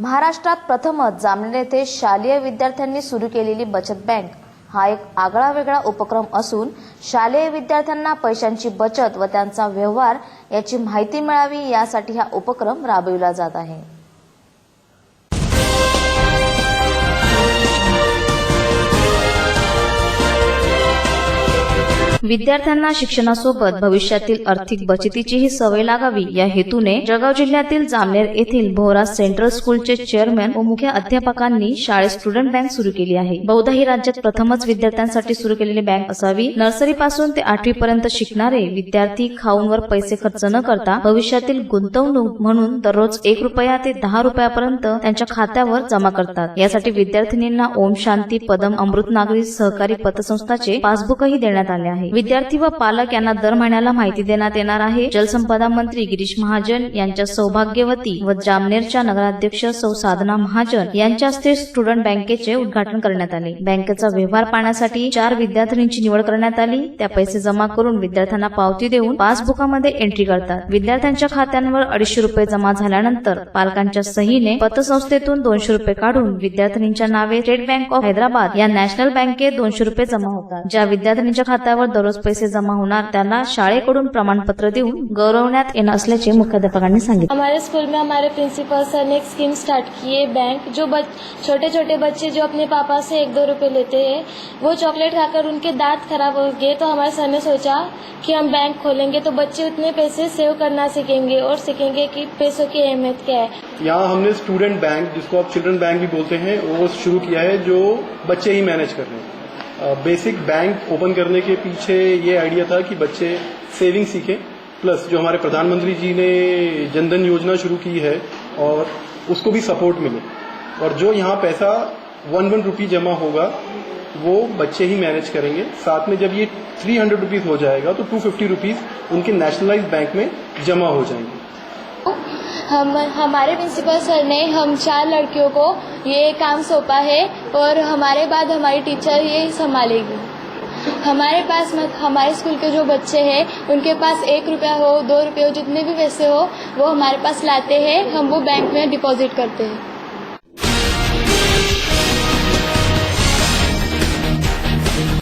महाराष्ट्रात प्रथमच जामनेर येथे शालेय विद्यार्थ्यांनी सुरू केलेली बचत बँक. हा एक आगळा वेगळा उपक्रम असून शालेय विद्यार्थ्यांना पैशांची बचत व त्यांचा व्यवहार याची माहिती मिळावी यासाठी हा उपक्रम राबविला जात आहे. विद्यार्थ्यांना शिक्षणासोबत भविष्यातील आर्थिक बचतीचीही सवय लागावी. या हेतूने जळगाव जिल्ह्यातील जामनेर येथील भोरा सेंट्रल स्कूलचे चेअरमॅन व मुख्य अध्यापकांनी शाळेत स्टुडंट बँक सुरू केली आहे. बहुधा ही राज्यात प्रथमच विद्यार्थ्यांसाठी सुरू केलेली बँक असावी. नर्सरी पासून ते आठवी पर्यंत शिकणारे विद्यार्थी खाऊंवर पैसे खर्च न करता भविष्यातील गुंतवणूक म्हणून दररोज एक रुपया ते दहा रुपयापर्यंत त्यांच्या खात्यावर जमा करतात. यासाठी विद्यार्थिनींना ओम शांती पदम अमृत नागरी सहकारी पतसंस्थाचे पासबुकही देण्यात आले आहे. विद्यार्थी व पालक यांना दर महिन्याला माहिती देण्यात येणार आहे. जलसंपदा मंत्री गिरीश महाजन यांच्या सौभाग्यवती व जामनेरच्या नगराध्यक्ष सौ साधना महाजन यांच्या हस्ते स्टुडंट बँकेचे उद्घाटन करण्यात आले. बँकेचा व्यवहार पाहण्यासाठी चार विद्यार्थिनींची निवड करण्यात आली. त्या पैसे जमा करून विद्यार्थ्यांना पावती देऊन पासबुकामध्ये एंट्री करतात. विद्यार्थ्यांच्या खात्यांवर अडीचशे रुपये जमा झाल्यानंतर पालकांच्या सहीने पतसंस्थेतून दोनशे रुपये काढून विद्यार्थिनींच्या नावे स्टेट बँक ऑफ हैदराबाद या नॅशनल बँकेत दोनशे रुपये जमा होतात. ज्या विद्यार्थ्यांच्या खात्यावर दररोज पैसे जमा होणार त्यांना शाळेकडून प्रमाणपत्र देऊन गौरवण्यात येणार असल्याचे मुख्याध्यापकांनी सांगितले. हमारे स्कूल में हमारे प्रिंसिपल सर ने एक स्कीम स्टार्ट की है. बैंक जो बच, छोटे छोटे बच्चे जो अपने पापा से एक दो रुपए लेते हैं वो चॉकलेट खाकर उनके दांत खराब हो गए तो हमारे सर ने सोचा कि हम बैंक खोलेंगे तो बच्चे उतने पैसे सेव करना सीखेंगे और सीखेंगे कि पैसों की अहमियत क्या है। यहाँ हमने स्टूडेंट बैंक जिसको आप चिल्ड्रन बैंक भी बोलते हैं वो शुरू किया है जो बच्चे ही मैनेज कर रहे हैं। बेसिक बैंक ओपन करने के पीछे ये आइडिया था कि बच्चे सेविंग सीखें प्लस जो हमारे प्रधानमंत्री जी ने जनधन योजना शुरू की है और उसको भी सपोर्ट मिले। और जो यहाँ पैसा वन वन रुपी जमा होगा, वो बच्चे ही मैनेज करेंगे। साथ में जब ये थ्री हंड्रेड रुपीज़ हो जाएगा तो टू फिफ्टी रुपीज़ उनके नेशनलाइज बैंक में जमा हो जाएँगे। हम, हमारे प्रिंसिपल सर ने हम चार लड़कियों को ये काम सौंपा है और हमारे बाद हमारी टीचर ये संभालेगी। हमारे पास हमारे स्कूल के जो बच्चे हैं, उनके पास एक रुपया हो, दो रुपये हो, जितने भी पैसे हो, वो हमारे पास लाते हैं, हम वो बैंक में डिपॉजिट करते हैं।